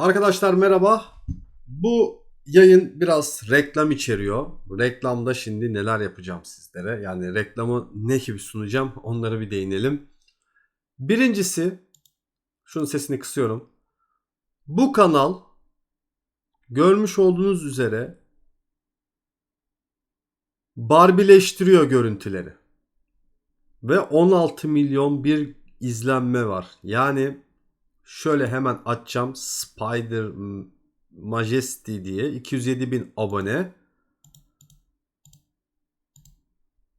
Arkadaşlar merhaba. Bu yayın biraz reklam içeriyor. Reklamda şimdi neler yapacağım sizlere? Yani reklamı ne gibi sunacağım onları bir değinelim. Birincisi şunun sesini kısıyorum. Bu kanal görmüş olduğunuz üzere barbileştiriyor görüntüleri. Ve 16 milyon bir izlenme var. Yani şöyle hemen açacağım. Spider Majesty diye 207 bin abone.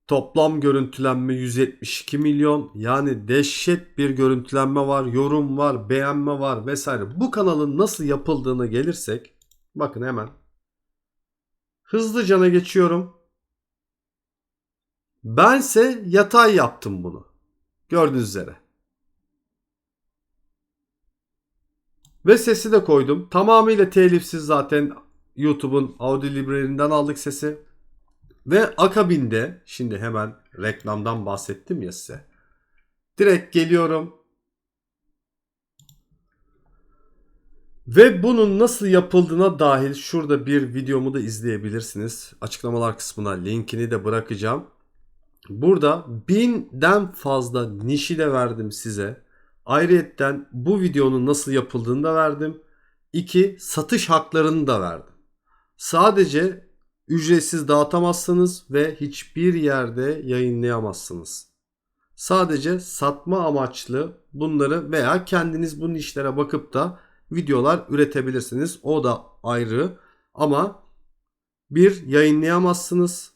Toplam görüntülenme 172 milyon. Yani dehşet bir görüntülenme var, yorum var, beğenme var vesaire. Bu kanalın nasıl yapıldığına gelirsek bakın hemen hızlıcana geçiyorum. Bense yatay yaptım bunu. Gördüğünüz üzere. Ve sesi de koydum. Tamamıyla telifsiz zaten YouTube'un audio librelerinden aldık sesi. Ve akabinde şimdi hemen reklamdan bahsettim ya size. Direkt geliyorum. Ve bunun nasıl yapıldığına dahil şurada bir videomu da izleyebilirsiniz. Açıklamalar kısmına linkini de bırakacağım. Burada binden fazla nişi de verdim size. Ayrıyetten bu videonun nasıl yapıldığını da verdim. İki, satış haklarını da verdim. Sadece ücretsiz dağıtamazsınız ve hiçbir yerde yayınlayamazsınız. Sadece satma amaçlı bunları veya kendiniz bu işlere bakıp da videolar üretebilirsiniz. O da ayrı ama bir yayınlayamazsınız.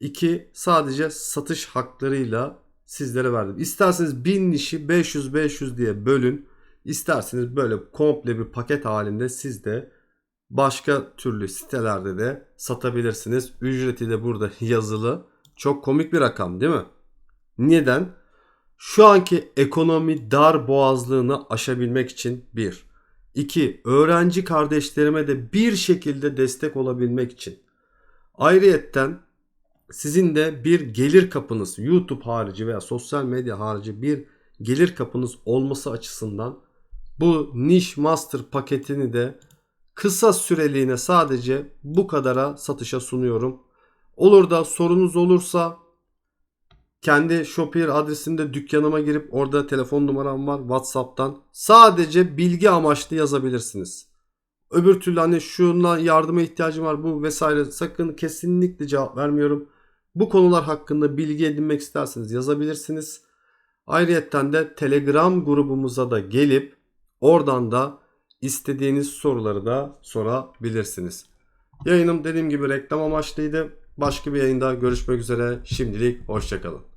İki sadece satış haklarıyla sizlere verdim. İsterseniz 1000 işi 500-500 diye bölün. İsterseniz böyle komple bir paket halinde siz de başka türlü sitelerde de satabilirsiniz. Ücreti de burada yazılı. Çok komik bir rakam değil mi? Neden? Şu anki ekonomi dar boğazlığını aşabilmek için bir. İki, öğrenci kardeşlerime de bir şekilde destek olabilmek için. Ayrıyetten sizin de bir gelir kapınız YouTube harici veya sosyal medya harici bir gelir kapınız olması açısından bu niş master paketini de kısa süreliğine sadece bu kadara satışa sunuyorum. Olur da sorunuz olursa kendi Shopier adresinde dükkanıma girip orada telefon numaram var WhatsApp'tan sadece bilgi amaçlı yazabilirsiniz. Öbür türlü hani şuna yardıma ihtiyacım var bu vesaire sakın kesinlikle cevap vermiyorum. Bu konular hakkında bilgi edinmek isterseniz yazabilirsiniz. Ayrıyeten de Telegram grubumuza da gelip oradan da istediğiniz soruları da sorabilirsiniz. Yayınım dediğim gibi reklam amaçlıydı. Başka bir yayında görüşmek üzere. Şimdilik hoşçakalın.